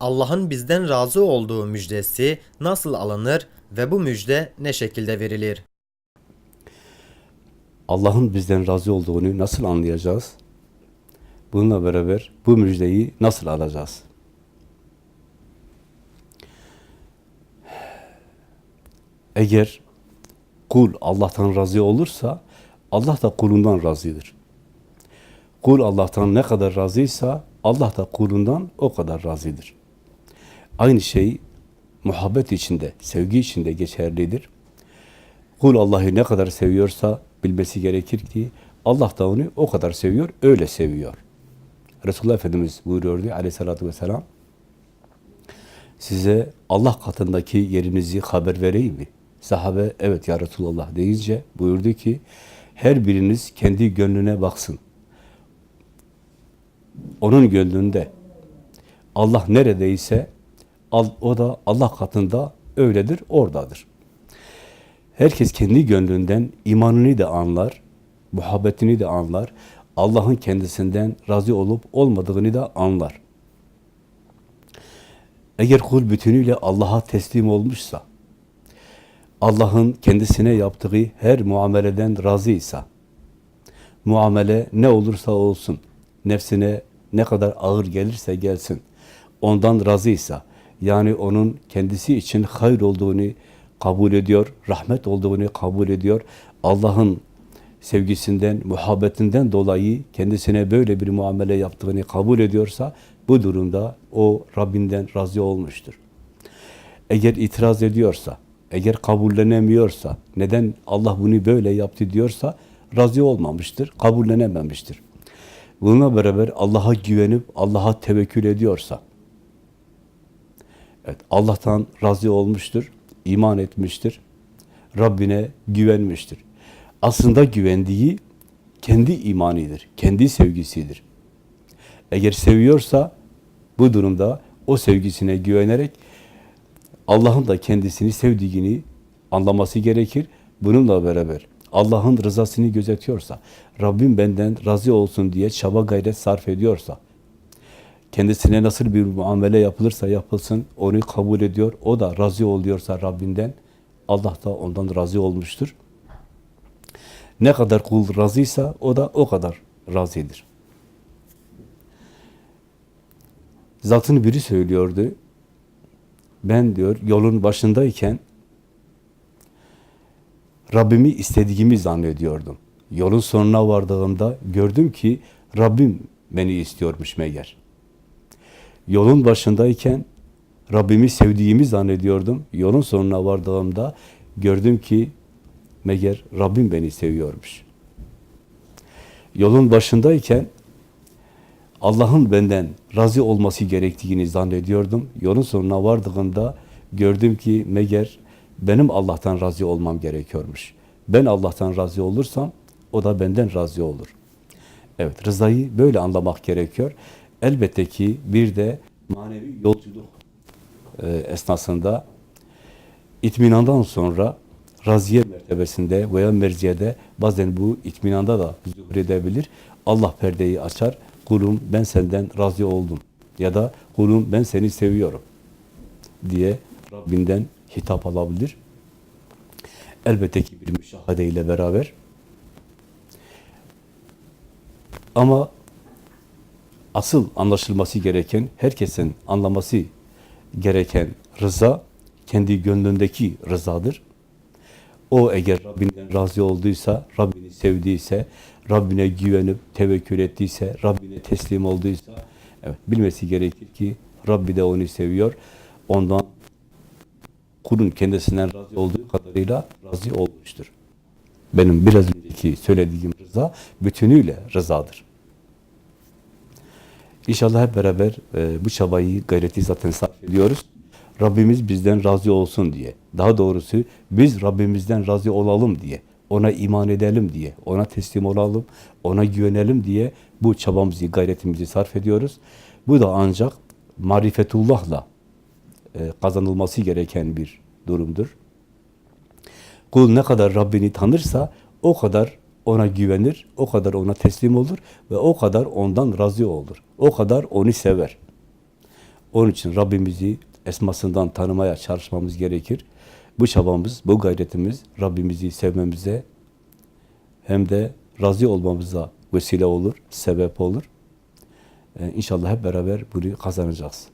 Allah'ın bizden razı olduğu müjdesi nasıl alınır ve bu müjde ne şekilde verilir? Allah'ın bizden razı olduğunu nasıl anlayacağız? Bununla beraber bu müjdeyi nasıl alacağız? Eğer kul Allah'tan razı olursa Allah da kulundan razıdır. Kul Allah'tan ne kadar razıysa Allah da kulundan o kadar razıdır. Aynı şey muhabbet içinde, sevgi içinde geçerlidir. Kul Allah'ı ne kadar seviyorsa bilmesi gerekir ki Allah da onu o kadar seviyor, öyle seviyor. Resulullah Efendimiz buyuruyordu aleyhissalatü vesselam, size Allah katındaki yerinizi haber vereyim mi? Sahabe evet ya Resulullah deyince buyurdu ki her biriniz kendi gönlüne baksın. Onun gönlünde Allah neredeyse o da Allah katında öyledir, oradadır. Herkes kendi gönlünden imanını da anlar, muhabbetini de anlar, Allah'ın kendisinden razı olup olmadığını da anlar. Eğer kul bütünüyle Allah'a teslim olmuşsa, Allah'ın kendisine yaptığı her muameleden razıysa, muamele ne olursa olsun, nefsine ne kadar ağır gelirse gelsin, ondan razıysa, yani onun kendisi için hayır olduğunu kabul ediyor, rahmet olduğunu kabul ediyor, Allah'ın sevgisinden, muhabbetinden dolayı kendisine böyle bir muamele yaptığını kabul ediyorsa, bu durumda o Rabbinden razı olmuştur. Eğer itiraz ediyorsa, eğer kabullenemiyorsa, neden Allah bunu böyle yaptı diyorsa, razı olmamıştır, kabullenememiştir. Bununla beraber Allah'a güvenip Allah'a tevekkül ediyorsa, evet Allah'tan razı olmuştur, iman etmiştir, Rabbine güvenmiştir. Aslında güvendiği kendi imanidir, kendi sevgisidir. Eğer seviyorsa bu durumda o sevgisine güvenerek Allah'ın da kendisini sevdiğini anlaması gerekir. Bununla beraber Allah'ın rızasını gözetiyorsa, Rabbim benden razı olsun diye çaba gayret sarf ediyorsa, kendisine nasıl bir muamele yapılırsa yapılsın, onu kabul ediyor, o da razı oluyorsa Rabbinden, Allah da ondan razı olmuştur. Ne kadar kul razıysa o da o kadar razıdır. Zatın biri söylüyordu, ben diyor yolun başındayken Rabbimi istediğimi zannediyordum. Yolun sonuna vardığımda gördüm ki Rabbim beni istiyormuş meğer. Yolun başındayken Rabbimi sevdiğimi zannediyordum. Yolun sonuna vardığımda gördüm ki meğer Rabbim beni seviyormuş. Yolun başındayken Allah'ın benden razı olması gerektiğini zannediyordum. Yolun sonuna vardığımda gördüm ki meğer benim Allah'tan razı olmam gerekiyormuş. Ben Allah'tan razı olursam o da benden razı olur. Evet, rızayı böyle anlamak gerekiyor. Elbette ki bir de manevi yolculuk e, esnasında itminandan sonra raziye mertebesinde veya merziyede bazen bu itminanda da zuhur edebilir. Allah perdeyi açar. Kulum ben senden razı oldum. Ya da kulum ben seni seviyorum diye Rabbinden hitap alabilir. Elbette ki bir müşahede ile beraber. Ama asıl anlaşılması gereken, herkesin anlaması gereken rıza, kendi gönlündeki rızadır. O eğer Rabbinden razı olduysa, Rabbini sevdiyse, Rabbine güvenip tevekkül ettiyse, Rabbine teslim olduysa, evet bilmesi gerekir ki Rabbi de onu seviyor. Ondan kulun kendisinden razı olduğu kadarıyla razı olmuştur. Benim biraz önceki söylediğim rıza bütünüyle rızadır. İnşallah hep beraber e, bu çabayı, gayreti zaten sarf ediyoruz. Rabbimiz bizden razı olsun diye. Daha doğrusu biz Rabbimizden razı olalım diye. Ona iman edelim diye. Ona teslim olalım, ona güvenelim diye bu çabamızı, gayretimizi sarf ediyoruz. Bu da ancak marifetullahla e, kazanılması gereken bir durumdur. Kul ne kadar Rabbini tanırsa o kadar ona güvenir, o kadar ona teslim olur ve o kadar ondan razı olur. O kadar onu sever. Onun için Rabbimizi esmasından tanımaya çalışmamız gerekir. Bu çabamız, bu gayretimiz Rabbimizi sevmemize hem de razı olmamıza vesile olur, sebep olur. Ee, İnşallah hep beraber bunu kazanacağız.